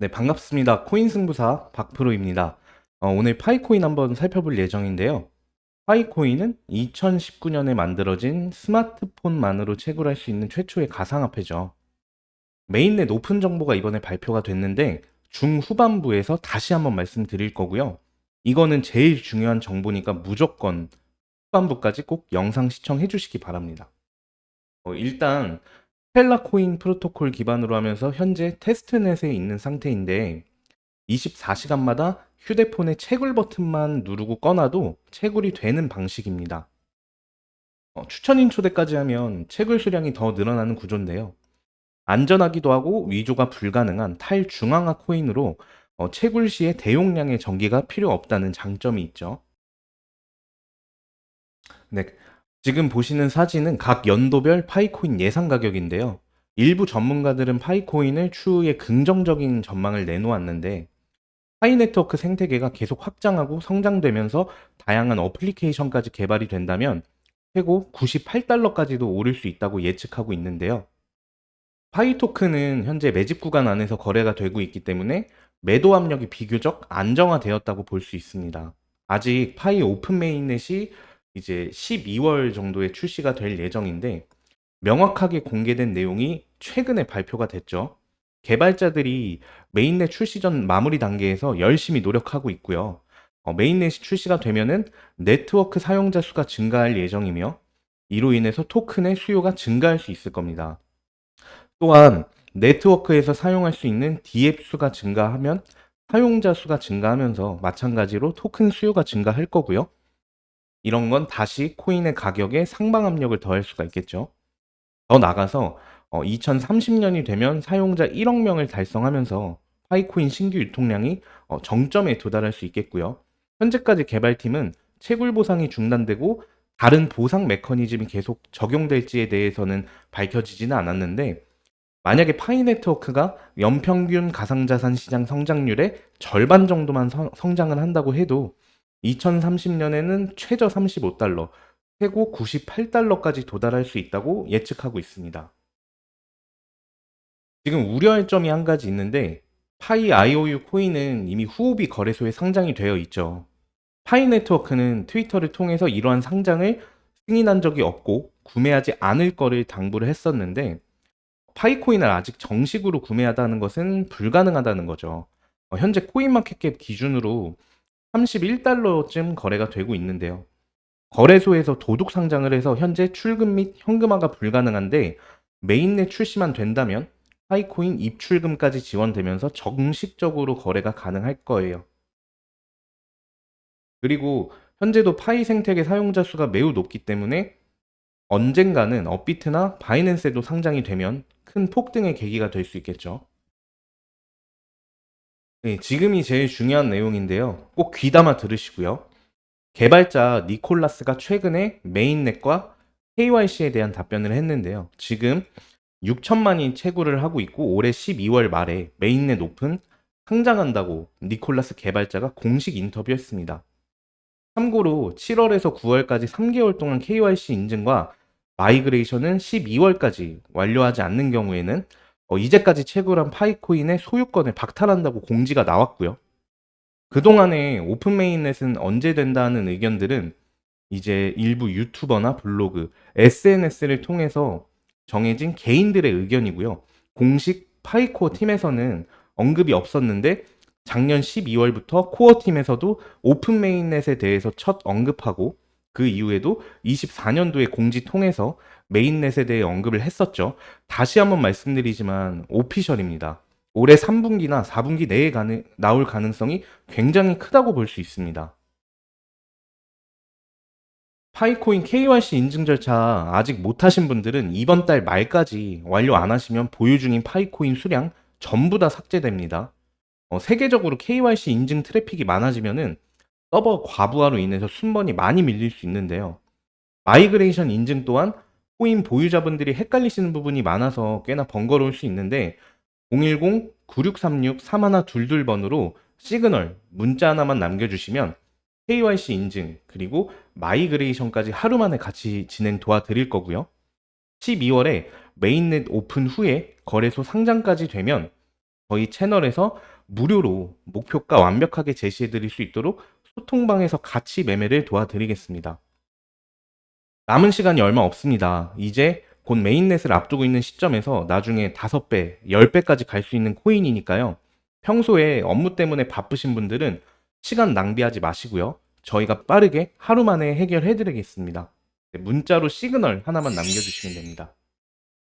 네, 반갑습니다. 코인 승부사 박프로입니다. 어, 오늘 파이코인 한번 살펴볼 예정인데요. 파이코인은 2019년에 만들어진 스마트폰만으로 채굴할 수 있는 최초의 가상화폐죠. 메인넷 오픈 정보가 이번에 발표가 됐는데 중후반부에서 다시 한번 말씀드릴 거고요. 이거는 제일 중요한 정보니까 무조건 후반부까지 꼭 영상 시청해 주시기 바랍니다. 어, 일단 스텔라 코인 프로토콜 기반으로 하면서 현재 테스트넷에 있는 상태인데 24시간마다 휴대폰의 채굴 버튼만 누르고 꺼놔도 채굴이 되는 방식입니다. 어, 추천인 초대까지 하면 채굴 수량이 더 늘어나는 구조인데요. 안전하기도 하고 위조가 불가능한 탈중앙화 코인으로 어, 채굴 시에 대용량의 전기가 필요 없다는 장점이 있죠. 네, 지금 보시는 사진은 각 연도별 파이코인 예상 가격인데요. 일부 전문가들은 파이코인을 추후에 긍정적인 전망을 내놓았는데 파이 네트워크 생태계가 계속 확장하고 성장되면서 다양한 어플리케이션까지 개발이 된다면 최고 98달러까지도 오를 수 있다고 예측하고 있는데요. 파이 토큰은 현재 매집 구간 안에서 거래가 되고 있기 때문에 매도 압력이 비교적 안정화되었다고 볼 수 있습니다. 아직 파이 오픈 메인넷이 이제 12월 정도에 출시가 될 예정인데 명확하게 공개된 내용이 최근에 발표가 됐죠. 개발자들이 메인넷 출시 전 마무리 단계에서 열심히 노력하고 있고요. 어, 메인넷이 출시가 되면은 네트워크 사용자 수가 증가할 예정이며 이로 인해서 토큰의 수요가 증가할 수 있을 겁니다. 또한 네트워크에서 사용할 수 있는 DApp 수가 증가하면 사용자 수가 증가하면서 마찬가지로 토큰 수요가 증가할 거고요. 이런 건 다시 코인의 가격에 상방 압력을 더할 수가 있겠죠. 더 나가서 2030년이 되면 사용자 1억 명을 달성하면서 파이코인 신규 유통량이 어, 정점에 도달할 수 있겠고요. 현재까지 개발팀은 채굴 보상이 중단되고 다른 보상 메커니즘이 계속 적용될지에 대해서는 밝혀지지는 않았는데 만약에 파이 네트워크가 연평균 가상자산 시장 성장률의 절반 정도만 성, 성장을 한다고 해도 2030년에는 최저 35달러, 최고 98달러까지 도달할 수 있다고 예측하고 있습니다. 지금 우려할 점이 한 가지 있는데 파이 IOU 코인은 이미 후오비 거래소에 상장이 되어 있죠. 파이 네트워크는 트위터를 통해서 이러한 상장을 승인한 적이 없고 구매하지 않을 거를 당부를 했었는데 파이코인을 아직 정식으로 구매하다는 것은 불가능하다는 거죠. 어, 현재 코인마켓캡 기준으로 31달러쯤 거래가 되고 있는데요. 거래소에서 도둑 상장을 해서 현재 출금 및 현금화가 불가능한데 메인넷 출시만 된다면 파이코인 입출금까지 지원되면서 정식적으로 거래가 가능할 거예요. 그리고 현재도 파이 생태계 사용자 수가 매우 높기 때문에 언젠가는 업비트나 바이낸스에도 상장이 되면 큰 폭등의 계기가 될 수 있겠죠. 네, 지금이 제일 중요한 내용인데요. 꼭 귀담아 들으시고요. 개발자 니콜라스가 최근에 메인넷과 KYC에 대한 답변을 했는데요. 지금 6천만이 채굴을 하고 있고 올해 12월 말에 메인넷 오픈 상장한다고 니콜라스 개발자가 공식 인터뷰했습니다. 참고로 7월에서 9월까지 3개월 동안 KYC 인증과 마이그레이션은 12월까지 완료하지 않는 경우에는 어, 이제까지 채굴한 파이코인의 소유권을 박탈한다고 공지가 나왔고요. 그동안에 오픈 메인넷은 언제 된다는 의견들은 이제 일부 유튜버나 블로그, SNS를 통해서 정해진 개인들의 의견이고요. 공식 파이코어 팀에서는 언급이 없었는데 작년 12월부터 코어 팀에서도 오픈 메인넷에 대해서 첫 언급하고 그 이후에도 24년도에 공지 통해서 메인넷에 대해 언급을 했었죠. 다시 한번 말씀드리지만 오피셜입니다. 올해 3분기나 4분기 내에 가능, 나올 가능성이 굉장히 크다고 볼 수 있습니다. 파이코인 KYC 인증 절차 아직 못하신 분들은 이번 달 말까지 완료 안 하시면 보유 중인 파이코인 수량 전부 다 삭제됩니다. 어, 세계적으로 KYC 인증 트래픽이 많아지면은 서버 과부하로 인해서 순번이 많이 밀릴 수 있는데요. 마이그레이션 인증 또한 코인 보유자분들이 헷갈리시는 부분이 많아서 꽤나 번거로울 수 있는데 010-9636-3122번으로 시그널 문자 하나만 남겨주시면 KYC 인증 그리고 마이그레이션까지 하루 만에 같이 진행 도와드릴 거고요. 12월에 메인넷 오픈 후에 거래소 상장까지 되면 저희 채널에서 무료로 목표가 완벽하게 제시해 드릴 수 있도록 소통방에서 같이 매매를 도와드리겠습니다. 남은 시간이 얼마 없습니다. 이제 곧 메인넷을 앞두고 있는 시점에서 나중에 5배, 10배까지 갈 수 있는 코인이니까요. 평소에 업무 때문에 바쁘신 분들은 시간 낭비하지 마시고요. 저희가 빠르게 하루 만에 해결해 드리겠습니다. 문자로 시그널 하나만 남겨주시면 됩니다.